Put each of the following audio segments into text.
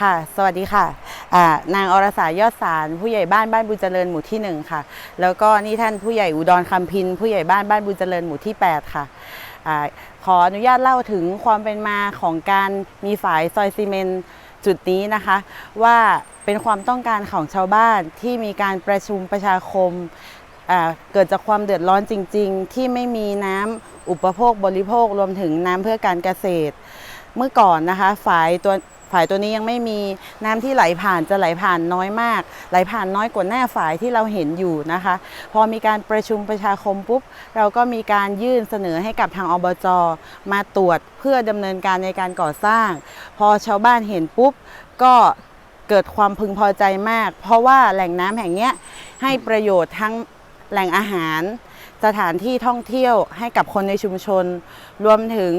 ค่ะ สวัสดีค่ะนางอรสายอดสาร ผู้ใหญ่บ้านบ้านบุญเจริญหมู่ที่หนึ่งค่ะ แล้วก็นี่ท่านผู้ใหญ่อุดรคำพินผู้ใหญ่บ้านบ้านบุญเจริญหมู่ที่ 8 ค่ะอขออนุญาตเล่าถึงความเป็นมาของการมีฝายซอยซีเมนจุดนี้นะคะ ว่าเป็นความต้องการของชาวบ้านที่มีการประชุมประชาคมเกิดจากความเดือดร้อนจริง ๆ ที่ไม่มีน้ำอุปโภคบริโภครวมถึงน้ำเพื่อการเกษตร เมื่อก่อนนะคะฝายตัว ฝายตัวนี้ยังไม่มีน้ำที่ไหลผ่านจะไหลผ่านน้อยมาก ไหลผ่านน้อยกว่าหน้าฝายที่เราเห็นอยู่นะคะ พอมีการประชุมประชาคมปุ๊บ เราก็มีการยื่นเสนอให้กับทางอบจ มาตรวจเพื่อดำเนินการในการก่อสร้าง พอชาวบ้านเห็นปุ๊บ ก็เกิดความพึงพอใจมาก เพราะว่าแหล่งน้ำแห่งนี้ให้ประโยชน์ทั้งแหล่งอาหารสถานที่ท่องเที่ยวให้กับคนในชุมชน รวมถึง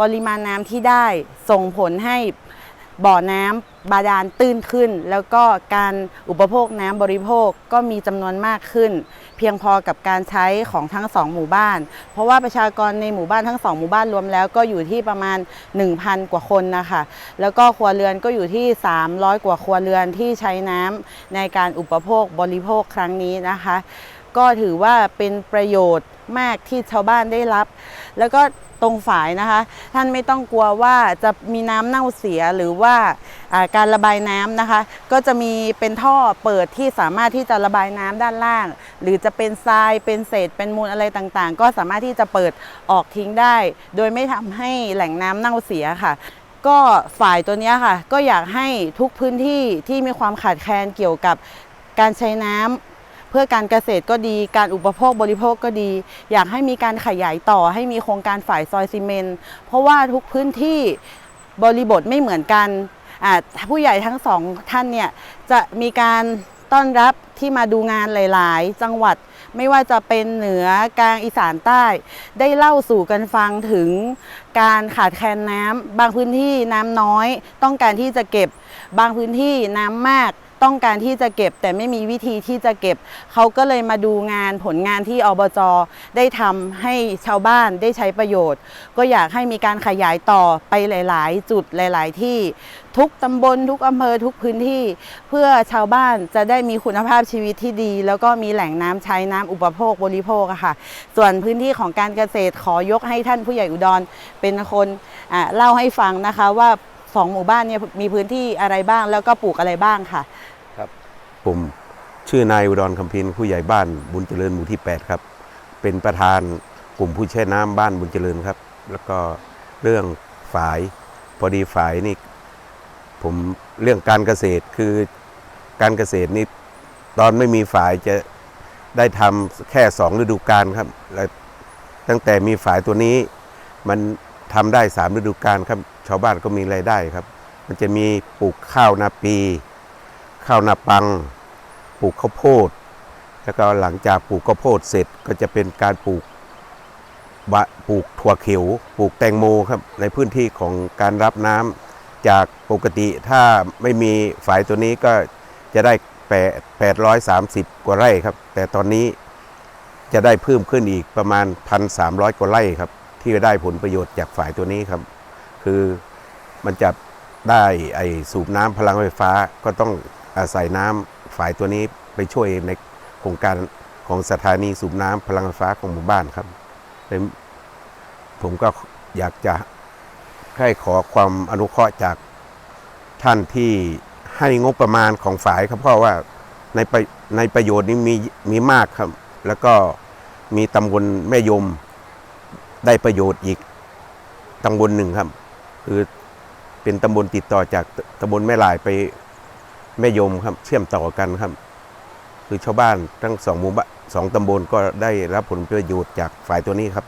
ปริมาณน้ำที่ได้ส่งผลให้ บ่อน้ำบาดาลตื้นขึ้น แล้วก็การอุปโภคน้ำบริโภคก็มีจำนวนมากขึ้น เพียงพอกับการใช้ของทั้งสองหมู่บ้าน เพราะว่าประชากรในหมู่บ้านทั้งสองหมู่บ้านรวมแล้วก็อยู่ที่ประมาณ 1,000 กว่าคนนะคะแล้วก็ครัวเรือนก็อยู่ที่ 300 กว่าครัวเรือนที่ใช้น้ำในการอุปโภคบริโภคครั้งนี้นะคะ ก็ถือว่าเป็นประโยชน์มากที่ชาวบ้านได้รับ แล้วก็ตรงฝายนะคะ ท่านไม่ต้องกลัวว่าจะมีน้ำเน่าเสียหรือว่าการระบายน้ำนะคะ ก็จะมีเป็นท่อเปิดที่สามารถที่จะระบายน้ำด้านล่าง หรือจะเป็นทรายเป็นเศษเป็นมูลอะไรต่างๆ ก็สามารถที่จะเปิดออกทิ้งได้ โดยไม่ทำให้แหล่งน้ำเน่าเสียค่ะก็ฝ่ายตัวนี้ค่ะ ก็อยากให้ทุกพื้นที่ที่มีความขาดแคลนเกี่ยวกับการใช้น้ำ เพื่อการเกษตรก็ดีการอุปโภคบริโภคก็ดี อยากให้มีการขยายต่อให้มีโครงการฝ่ายซอยซีเมนต์เพราะว่าทุกพื้นที่บริบทไม่เหมือนกันผู้ใหญ่ทั้งสองท่านเนี่ยจะมีการต้อนรับที่มาดูงานหลาย ๆ จังหวัดไม่ว่าจะเป็นเหนือกลางอีสานใต้ ได้เล่าสู่กันฟังถึงการขาดแคลนน้ำบางพื้นที่น้ำน้อย ต้องการที่จะเก็บบางพื้นที่น้ำมาก ต้องการที่จะเก็บ แต่ไม่มีวิธีที่จะเก็บ เขาก็เลยมาดูงานผลงานที่อบจได้ทำให้ชาวบ้านได้ใช้ประโยชน์ ก็อยากให้มีการขยายต่อไปหลาย ๆ จุดหลาย ๆ ที่ทุกตำบลทุกอำเภอทุกพื้นที่ เพื่อชาวบ้านจะได้มีคุณภาพชีวิตที่ดี แล้วก็มีแหล่งน้ำใช้น้ำอุปโภคบริโภคอะค่ะ ส่วนพื้นที่ของการเกษตรขอยกให้ท่านผู้ใหญ่อุดรเป็นคนเล่าให้ฟังนะคะว่า สองหมู่บ้านเนี่ยมีพื้นที่อะไรบ้างแล้วก็ปลูกอะไรบ้างค่ะ ผมชื่อนายอุดรคำพินผู้ใหญ่บ้านบุญเจริญหมู่ที่ 8 ครับ เป็นประธานกลุ่มผู้แช่น้ำบ้านบุญเจริญครับ แล้วก็เรื่องฝาย พอดีฝายนี่ผมเรื่องการเกษตรคือการเกษตรนี่ตอนไม่มีฝายจะได้ทำแค่สองฤดูกาลครับแล้วตั้งแต่มีฝายตัวนี้มัน ทำได้สามฤดูกาลครับ ชาวบ้านก็มีรายได้ครับ มันจะมีปลูกข้าวนาปี ข้าวนาปัง ปลูกข้าวโพด แล้วก็หลังจากปลูกข้าวโพดเสร็จก็จะเป็นการปลูกบะปลูกถั่วเขียว ปลูกแตงโมครับในพื้นที่ของการรับน้ำจากปกติถ้าไม่มีฝายตัวนี้ก็จะได้แปดร้อยสามสิบกว่าไร่ครับ แต่ตอนนี้จะได้เพิ่มขึ้นอีกประมาณพันสามร้อยกว่าไร่ครับ ที่ได้ผลประโยชน์จากฝ่ายตัวนี้ครับ คือมันจะได้ไอสูบน้ำพลังไฟฟ้าก็ต้องอาศัยน้ำฝ่ายตัวนี้ไปช่วยในโครงการของสถานีสูบน้ำพลังไฟฟ้าของหมู่บ้านครับเลยผมก็อยากจะให้ขอความอนุเคราะห์จากท่านที่ให้งบประมาณของฝ่ายครับเพราะว่าในในประโยชน์นี้มีมีมากครับ แล้วก็มีตำบลแม่ยม ได้ประโยชน์อีกตำบลหนึ่งครับ คือเป็นตำบลติดต่อจากตำบลแม่ลายไปแม่ยมครับ เชื่อมต่อกันครับ คือชาวบ้านทั้งสองหมู่บ้านสองตำบลก็ได้รับผลประโยชน์จากฝ่ายตัวนี้ครับ